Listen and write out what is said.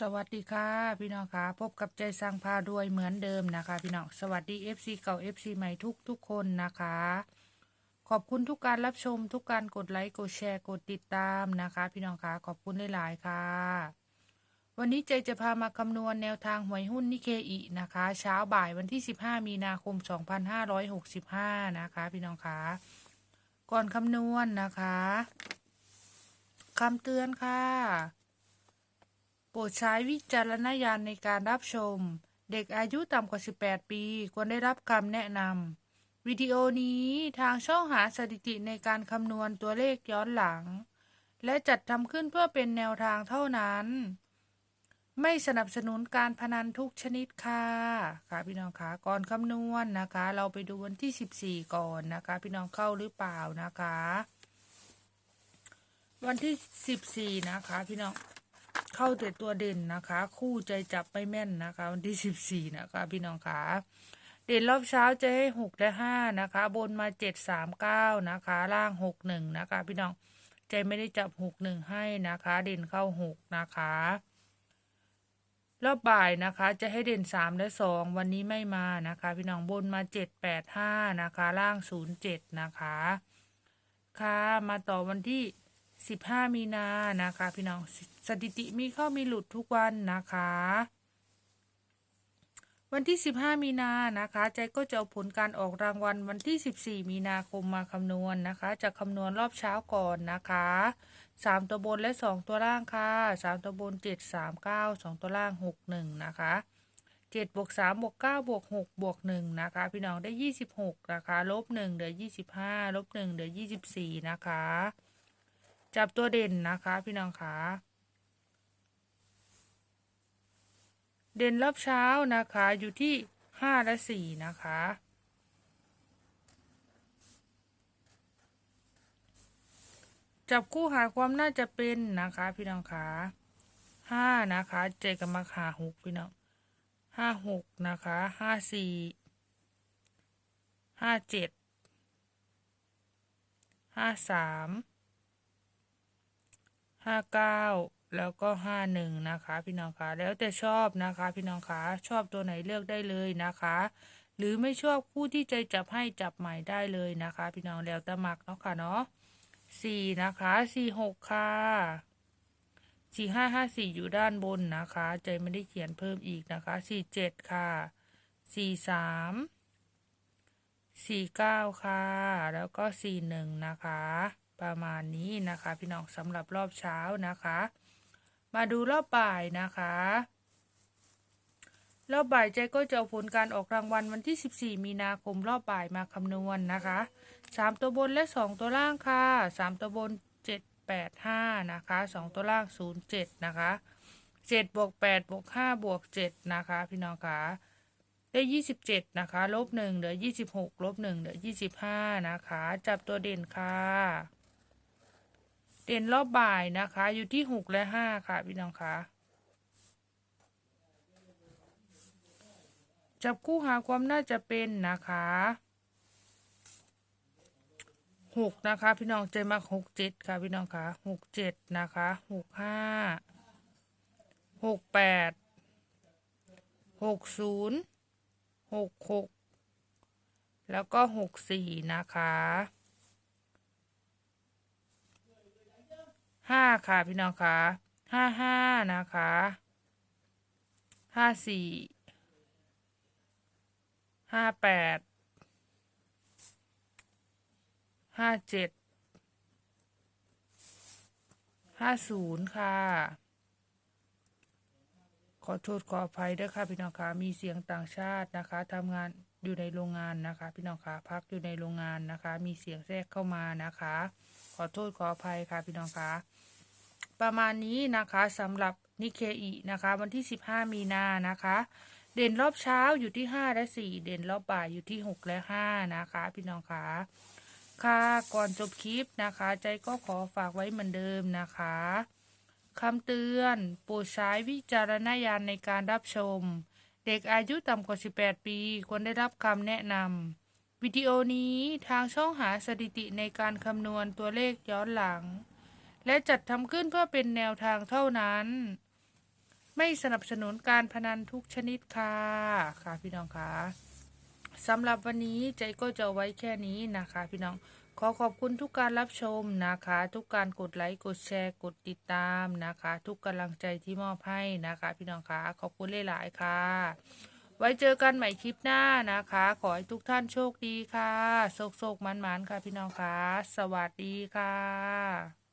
สวัสดีค่ะพี่น้องค่ะพบกับใจสร้างพาด้วยเหมือนเดิมนะคะ พี่น้องสวัสดี FC เก่า FC ใหม่ทุกทุกคนนะคะ ขอบคุณทุกการรับชมทุกการกดไลค์กดแชร์กดติดตามนะคะ พี่น้องค่ะขอบคุณหลายๆค่ะ วันนี้ใจจะพามาคำนวณแนวทางหวยหุ้นนิเคอีนะคะ เช้าบ่ายวันที่ 15 มีนาคม 2565 นะคะ พี่น้องค่ะก่อนคำนวณนะคะคำเตือนค่ะ โปรดใช้วิจารณญาณในการรับชม เด็กอายุต่ำกว่า 18 ปี ควรได้รับคำแนะนำวิดีโอนี้ทางช่องหาสถิติในการคำนวณตัวเลขย้อนหลัง และจัดทำขึ้นเพื่อเป็นแนวทางเท่านั้น ไม่สนับสนุนการพนันทุกชนิดค่ะค่ะพี่น้องคะก่อนคำนวณนะคะ เราไปดูวันที่ 14 ก่อนนะคะ พี่น้องเข้าหรือเปล่านะคะ วันที่ 14 นะคะ พี่น้อง เข้าแต่ตัวเด่นนะคะ คู่ใจจับไม่แม่นนะคะ วันที่สิบสี่นะคะ พี่น้องคะเด่นรอบเช้าจะให้หกและห้านะคะ บนมาเจ็ดสามเก้านะคะ ล่างหกหนึ่งนะคะ พี่น้องใจไม่ได้จับหกหนึ่งให้นะคะ เด่นเข้าหกนะคะ รอบบ่ายนะคะ จะให้เด่นสามและสองวันนี้ไม่มานะคะ พี่น้องบนมาเจ็ดแปดห้านะคะ ล่างศูนย์เจ็ดนะคะ ค่ะมาต่อวันที่ 15 มีนานะคะ พี่น้องสถิติมีเข้ามีหลุดทุกวันนะคะ วันที่ 15 มีนานะคะ ใจก็จะเอาผลการออกรางวัลวันที่ 14 มีนาคมมาคำนวณนะคะ จะคำนวณรอบเช้าก่อนนะคะ 3 ตัวบนและ 2 ตัวล่างค่ะ 3 ตัวบน 7 3 9 2 ตัวล่าง 6 1 นะคะ7บวก3บวก9บวก6บวก1นะคะ พี่น้องได้ 26 นะคะ ลบ 1 เหลือ 25 ลบ 1 เหลือ 24 นะคะ จับตัวเด่นนะคะ พี่น้องคะเด่นรอบเช้านะคะ อยู่ที่ห้าและสี่นะคะ จับคู่หาความน่าจะเป็นนะคะ พี่น้องคะห้านะคะ เจกับมาหาหกพี่น้องห้าหกนะคะห้าสี่ห้าเจ็ดห้าสาม ห้าเก้าแล้วก็ห้าหนึ่งนะคะ พี่น้องคะแล้วแต่ชอบนะคะ พี่น้องคะชอบตัวไหนเลือกได้เลยนะคะ หรือไม่ชอบคู่ที่ใจจับให้จับใหม่ได้เลยนะคะ พี่น้องแล้วแต่มักเนาะค่ะเนาะสี่นะคะสี่หกค่ะสี่ห้าห้าสี่อยู่ด้านบนนะคะ ใจไม่ได้เขียนเพิ่มอีกนะคะสี่เจ็ดค่ะสี่สามสี่เก้าค่ะ แล้วก็สี่หนึ่งนะคะ ประมาณนี้นะคะ พี่น้องสำหรับรอบเช้านะคะ มาดูรอบบ่ายนะคะ รอบบ่ายใจก็จะเอาผลการออกรางวัลวันที่ 14 มีนาคมรอบบ่ายมาคำนวณนะคะ 3 ตัวบนและ 2 ตัวล่างค่ะ 3 ตัวบน 7 8 5 นะคะ 2 ตัวล่าง 0 7 นะคะ7บวก8บวก5บวก7นะคะ พี่น้องคะได้27นะคะลบ1เหลือ26ลบ1เหลือ25นะคะ จับตัวเด่นค่ะ เด่นรอบบ่ายนะคะ อยู่ที่6และ5ค่ะ พี่น้องคะจับคู่หาความน่าจะเป็นนะคะหกนะคะ พี่น้องใจมาหกเจ็ดค่ะพี่น้องคะหกเจ็ดนะคะหกห้าหกแปดหกศูนย์หกหกแล้วก็หกสี่นะคะ ห้าค่ะพี่น้องคะห้าห้านะคะห้าสี่ห้าแปดห้าเจ็ดห้าศูนย์ค่ะ ขอโทษขออภัยด้วยค่ะพี่น้องคะมีเสียงต่างชาตินะคะทำงาน อยู่ในโรงงานนะคะ พี่น้องคะพักอยู่ในโรงงานนะคะ มีเสียงแทรกเข้ามานะคะ ขอโทษขออภัยค่ะพี่น้องคะประมาณนี้นะคะสำหรับนิเคอีนะคะ วันที่ 15 มีนานะคะ เด่นรอบเช้าอยู่ที่ 5 และ 4 เด่นรอบบ่ายอยู่ที่ 6 และ 5 นะคะ พี่น้องคะค่ะก่อนจบคลิปนะคะ ใจก็ขอฝากไว้เหมือนเดิมนะคะคำเตือน โปรดใช้วิจารณญาณในการรับชม เด็กอายุต่ำกว่า 18 ปี ควรได้รับคำแนะนำ วิดีโอนี้ทางช่องหาสถิติในการคำนวณตัวเลขย้อนหลัง และจัดทำขึ้นเพื่อเป็นแนวทางเท่านั้น ไม่สนับสนุนการพนันทุกชนิดค่ะ ค่ะพี่น้องค่ะ สำหรับวันนี้ใจก็จะไว้แค่นี้นะคะ พี่น้อง ขอขอบคุณทุกการรับชมนะคะ ทุกการกดไลค์กดแชร์กดติดตามนะคะ ทุกกำลังใจที่มอบให้นะคะ พี่น้องคะขอบคุณหลายๆค่ะ ไว้เจอกันใหม่คลิปหน้านะคะ ขอให้ทุกท่านโชคดีค่ะโชคโชคมันๆค่ะพี่น้องคะสวัสดีค่ะ